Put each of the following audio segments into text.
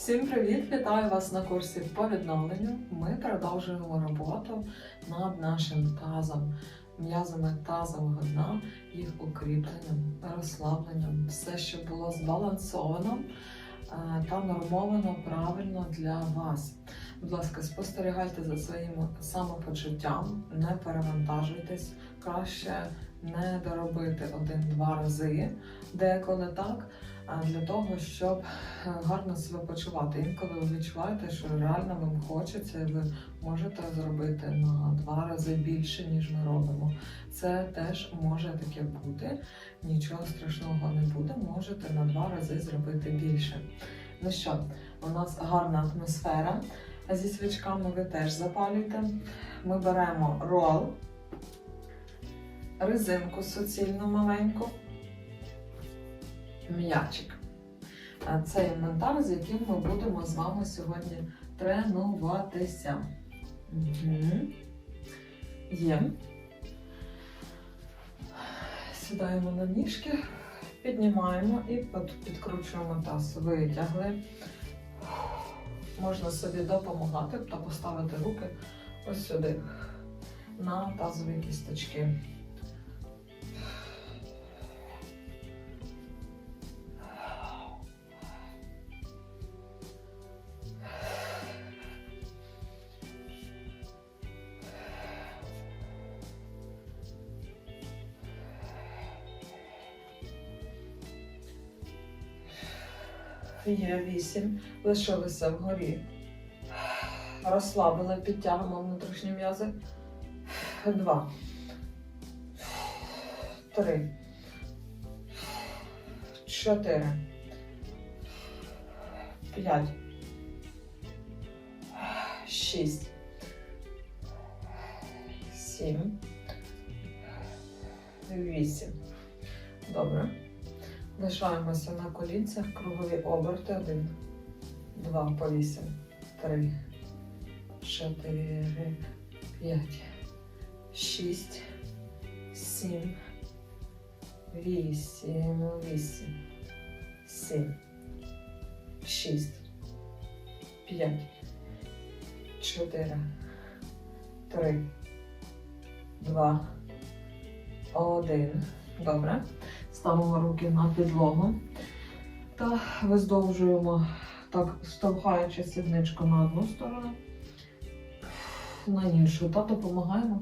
Всім привіт! Вітаю вас на курсі по відновленню. Ми продовжуємо роботу над нашим тазом, м'язами тазового дна, їх укріпленням, розслабленням, все, що було збалансовано е, та нормовано правильно для вас. Будь ласка, спостерігайте за своїм самопочуттям, не перевантажуйтесь, краще не доробити один-два рази, деколи так, для того, щоб е, гарно себе почувати. Інколи ви відчуваєте, що реально вам хочеться, і ви можете зробити на два рази більше, ніж ми робимо. Це теж може таке бути. Нічого страшного не буде. Можете на два рази зробити більше. Ну що, у нас гарна атмосфера. Зі свічками ви теж запалюєте. Ми беремо рол, резинку суцільну маленьку, м'ячик. Це інвентар, з яким ми будемо з вами сьогодні тренуватися. Є. Сідаємо на ніжки, піднімаємо і підкручуємо таз. Витягли. Можна собі допомагати та поставити руки ось сюди, на тазові кісточки. Є вісім. Лишилися вгорі. Розслабили, підтягуємо внутрішні м'язи. Два. Три. Чотири. П'ять. Шість. Сім. Вісім. Добре. Лишаємося на колінцях, кругові оберти. Один, два, по вісім, три, чотири, п'ять, шість, сім, вісім, вісім, сім, шість, п'ять, чотири, три, два, один. Добре. Ставимо руки на підлогу та виздовжуємо, так штовхаючи сідничку на одну сторону, на іншу, та допомагаємо,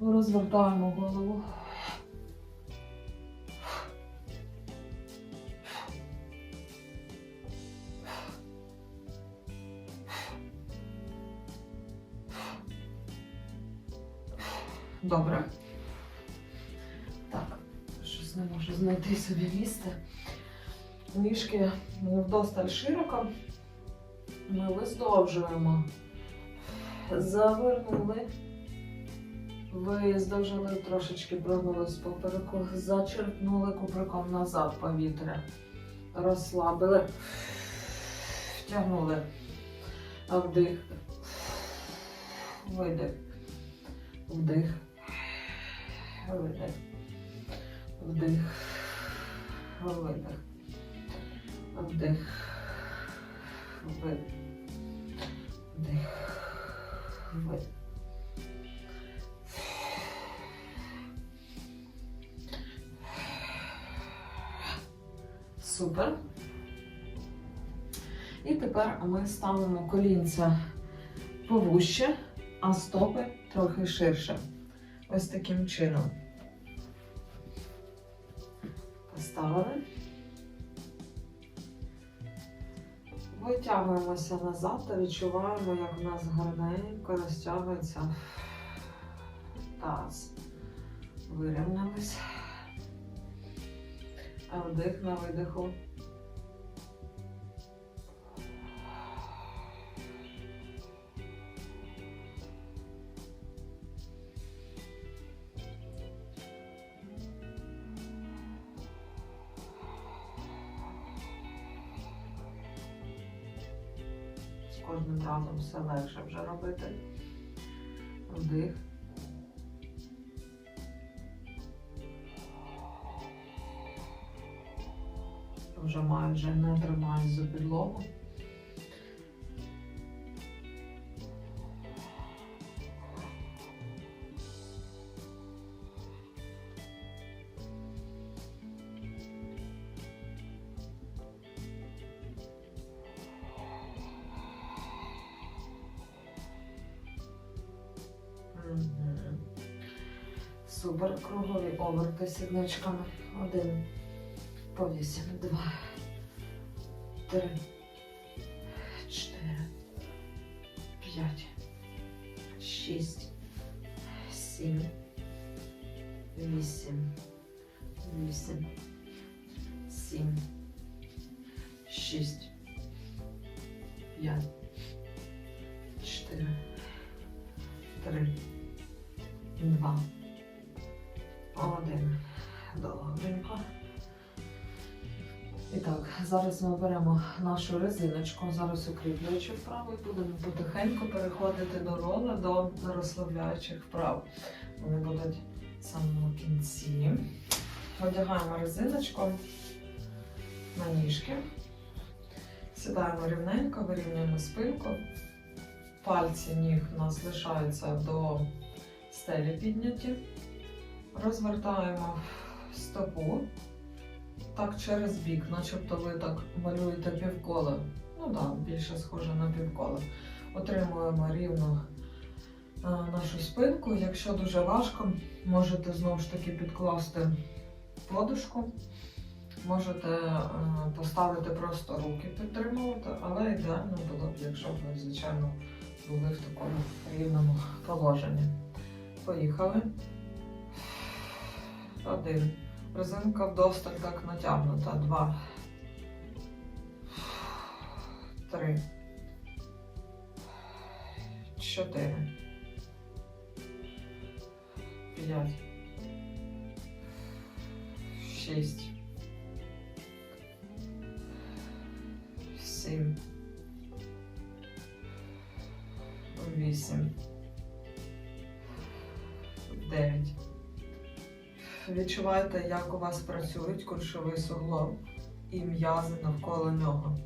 розвертаємо голову. Добре. Знайти собі місце. Ніжки вдосталь широко. Ми виздовжуємо. Завернули. Виздовжили, трошечки прогнули з попереку, зачерпнули куприком назад повітря. Розслабили, втягнули. Вдих. Видих. Вдих. Видих. Вдих. Видих. Вдих. Видих. Вдих. Видих. Супер. І тепер ми ставимо колінця повуще, а стопи трохи ширше. Ось таким чином. Поставили. Витягуємося назад та відчуваємо, як в нас гарненько розтягується таз. Вирівнялись. А вдих на видиху. Кожним разом все легше вже робити. Вдих. Вже майже не тримаюсь за підлогу. Супер. Кругові оберти сідничками. Один. По. Два. Три. Нашу резиночку, зараз укріплюючи вправо і будемо потихеньку переходити до рола, до розслабляючих вправ. Вони будуть в самому кінці. Одягаємо резиночку на ніжки. Сідаємо рівненько, вирівнюємо спинку. Пальці ніг у нас лишаються до стелі підняті. Розвертаємо стопу так через бік, начебто ви так малюєте півколо. Ну так, да, більше схоже на півколо. Отримуємо рівно е, нашу спинку. Якщо дуже важко, можете знову ж таки підкласти подушку. Можете е, поставити просто руки підтримувати, але ідеально було б, якщо б ви, звичайно, були в такому рівному положенні. Поїхали. Один. Резинка вдосталь так натягнута. Два. Три. Чотири. П'ять. Шість. Сім. Вісім. Дев'ять. Відчуваєте, як у вас працюють кульшовий суглоб і м'язи навколо нього.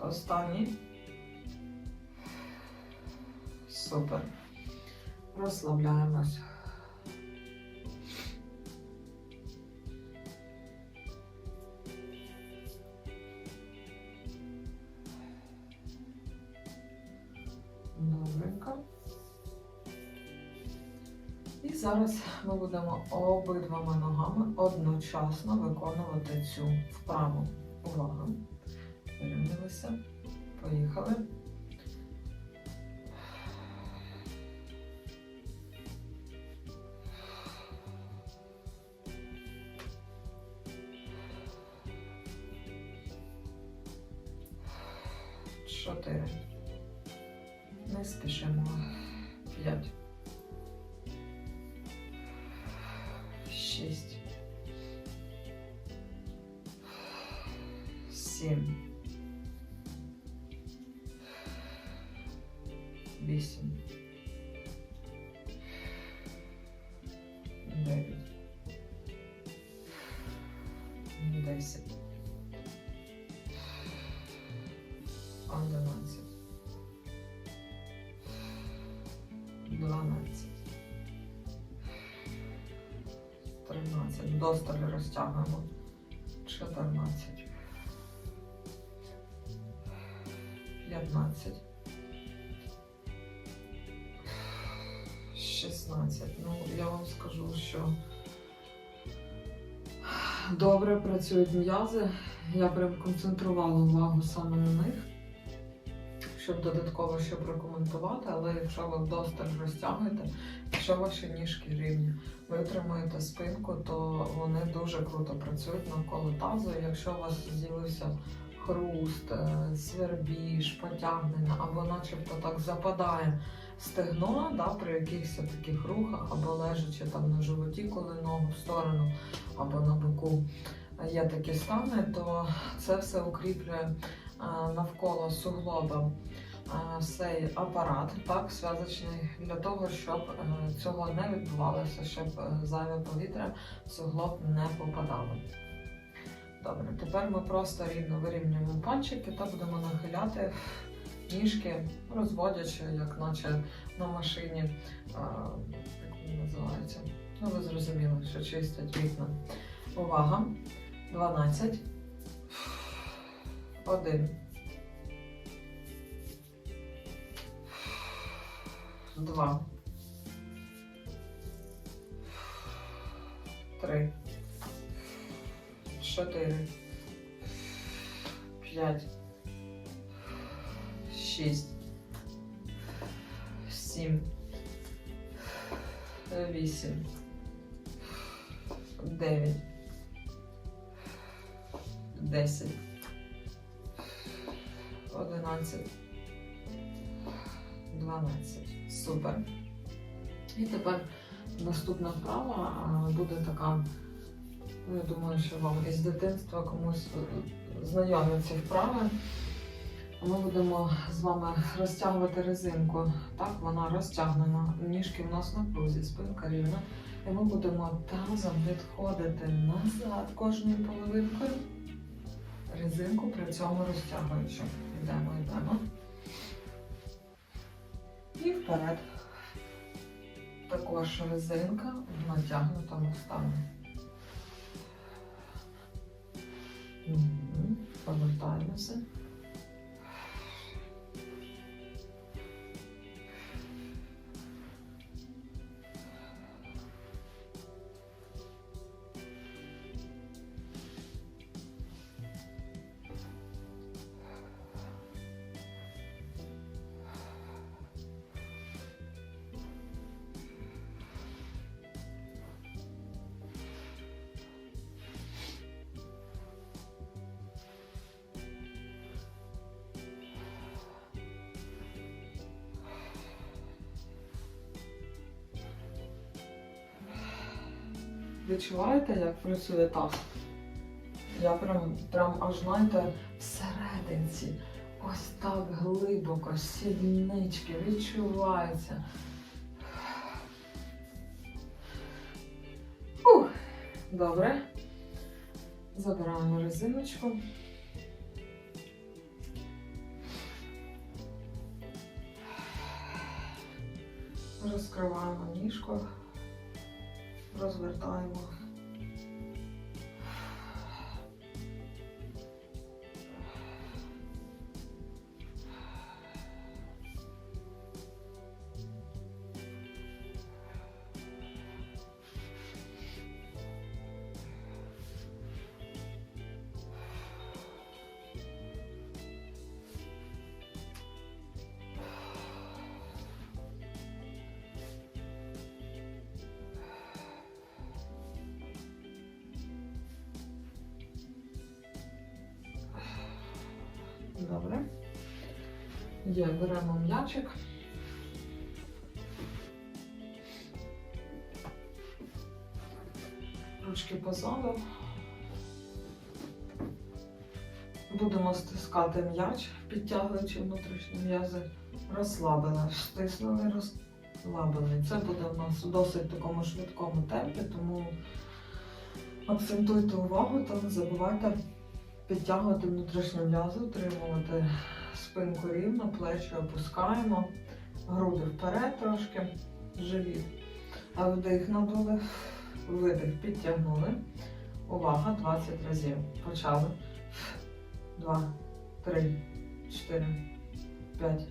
Останній. Супер. Розслабляємось. І зараз ми будемо обидвома ногами одночасно виконувати цю вправу. Увага. Вирівнялися. Поїхали. Вісім. Дев'ять. Десять. Одинадцять. 12. 13. Досталь розтягуємо. Добре працюють м'язи. Я прям концентрувала увагу саме на них щоб додатково ще прокоментувати, але якщо ви вдосталь розтягуєте, якщо ваші ніжки рівні, ви отримуєте спинку, то вони дуже круто працюють навколо тазу. Якщо у вас з'явився хруст, е, свербіж, потягнення, або начебто так западає стегно да, при якихось таких рухах, або лежачи там на животі, коли ногу в сторону, або на боку є такі стани, то це все укріплює навколо суглоба цей апарат, так, зв'язочний, для того, щоб е, цього не відбувалося, щоб е, зайве повітря в суглоб не попадало. Добре, тепер ми просто рівно вирівнюємо пальчики та будемо нахиляти ніжки, розводячи, як наче на машині, як вони називаються. Ну, ви зрозуміли, що чистять вікна. Увага! 12, Один. Два. Три. Чотири. П'ять. Шість. Сім. Вісім. Дев'ять. Десять. Одинадцять. Дванадцять. Супер. І тепер наступна вправа буде така. Ну, я думаю, що вам із дитинства комусь е, знайомі ці вправи. Ми будемо з вами розтягувати резинку. Так, вона розтягнена. Ніжки в нас на крузі, спинка рівна. І ми будемо тазом відходити назад кожною половинкою. Резинку при цьому розтягуючи. Йдемо, йдемо. І вперед. Також резинка в натягнутому стані. Повертаємося. Відчуваєте, як працює таз? Я прям, прям аж знаєте, всерединці. Ось так глибоко, сіднички відчувається. Ух, добре. Забираємо резиночку. Розкриваємо ніжку розвертаємо. Добре. Є, беремо м'ячик. Ручки позаду. Будемо стискати м'яч, підтягуючи внутрішні м'язи. Розслабили, стиснули, розслабили. Це буде у нас у досить такому швидкому темпі, тому акцентуйте увагу та не забувайте підтягувати внутрішню м'язу, утримувати спинку рівно, плечі опускаємо, груди вперед трошки, живіт. Вдих надули, видих, підтягнули. Увага, 20 разів. Почали. Два, три, чотири, п'ять,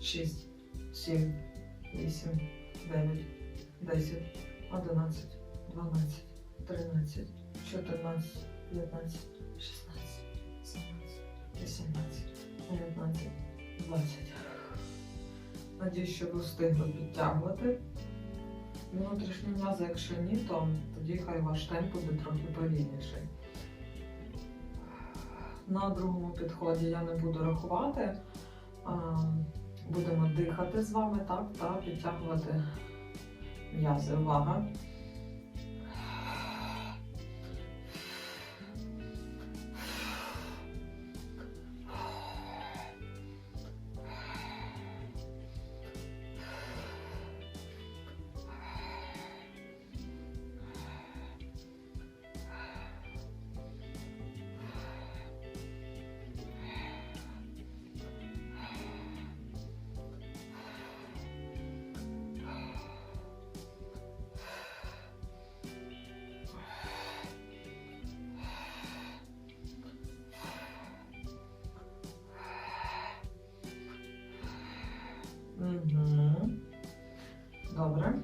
шість, сім, вісім, дев'ять, десять, одинадцять, дванадцять, тринадцять, чотирнадцять, п'ятнадцять, 18, 19, 20. Надіюсь, що ви встигли підтягувати. Внутрішні м'язи, якщо ні, то тоді хай ваш темп буде трохи повільніший. На другому підході я не буду рахувати. Будемо дихати з вами так, та підтягувати м'язи. Увага! Добре.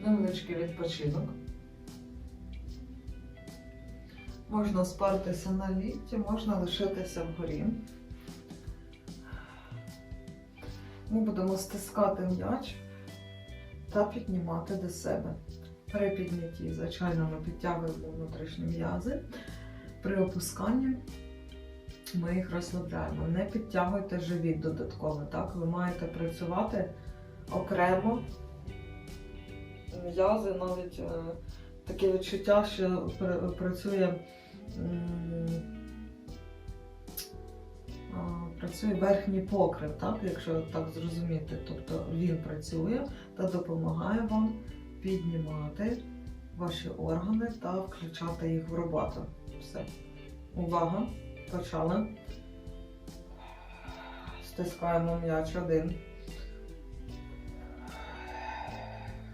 Невеличкий відпочинок. Можна спертися на лікті, можна лишитися вгорі. Ми будемо стискати м'яч та піднімати до себе. При піднятті, звичайно, ми підтягуємо внутрішні м'язи. При опусканні ми їх розслабляємо. Не підтягуйте живіт додатково. Так? Ви маєте працювати окремо. М'язи навіть е, таке відчуття, що працює, працює верхній покрив, так? якщо так зрозуміти. Тобто він працює та допомагає вам піднімати ваші органи та включати їх в роботу. Все. Увага! Почали. Стискаємо м'яч один.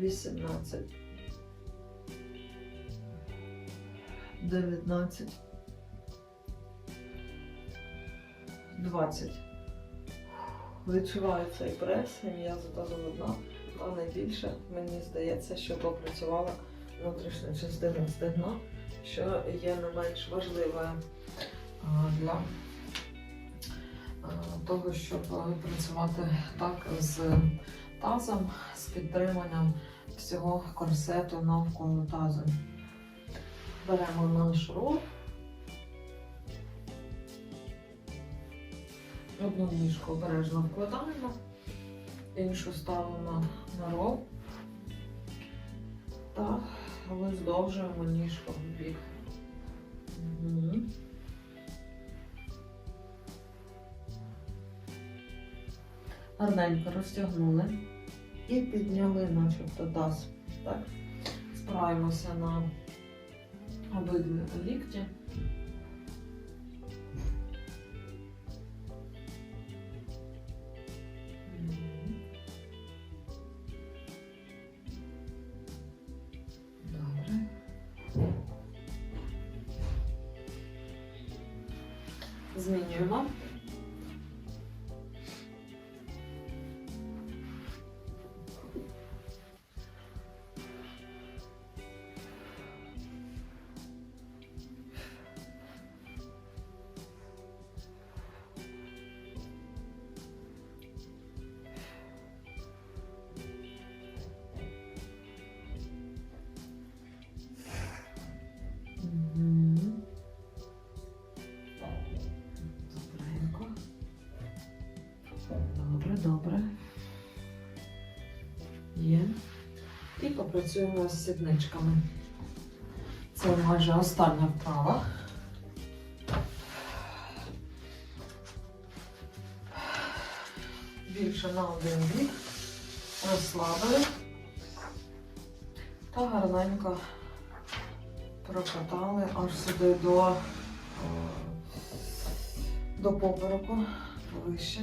Вісімнадцять. Дев'ятнадцять. Двадцять. Відчуваю цей прес, і м'язи тазового дна. Та найбільше мені здається, що попрацювала внутрішня частина стегна, що є не менш важливою для того, щоб працювати так з тазом, з підтриманням всього корсету навколо тазу. Беремо наш рол. Одну ніжку обережно вкладаємо, іншу ставимо на рол та виздовжуємо ніжку в бік. Гарненько розтягнули і підняли начебто таз. Так? Спираємося на обидві лікті. Добре. Є. І попрацюємо з сідничками. Це майже остання вправа. Більше на один бік. Розслабили. Та гарненько прокатали аж сюди до, до попереку вище.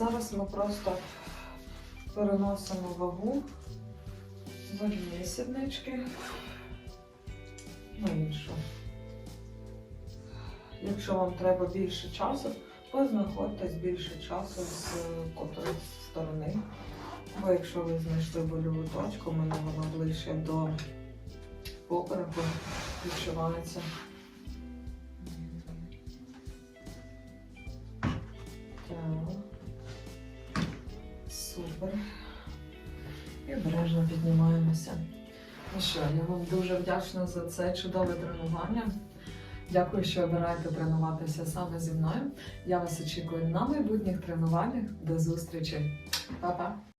Зараз ми просто переносимо вагу з однієї сіднички на іншу. Якщо вам треба більше часу, ви знаходитесь більше часу з котрої сторони. Бо якщо ви знайшли больову точку, мене вона ближче до попереку відчувається. І піднімаємося. Ну що, я вам дуже вдячна за це чудове тренування. Дякую, що обираєте тренуватися саме зі мною. Я вас очікую на майбутніх тренуваннях. До зустрічі. Па-па!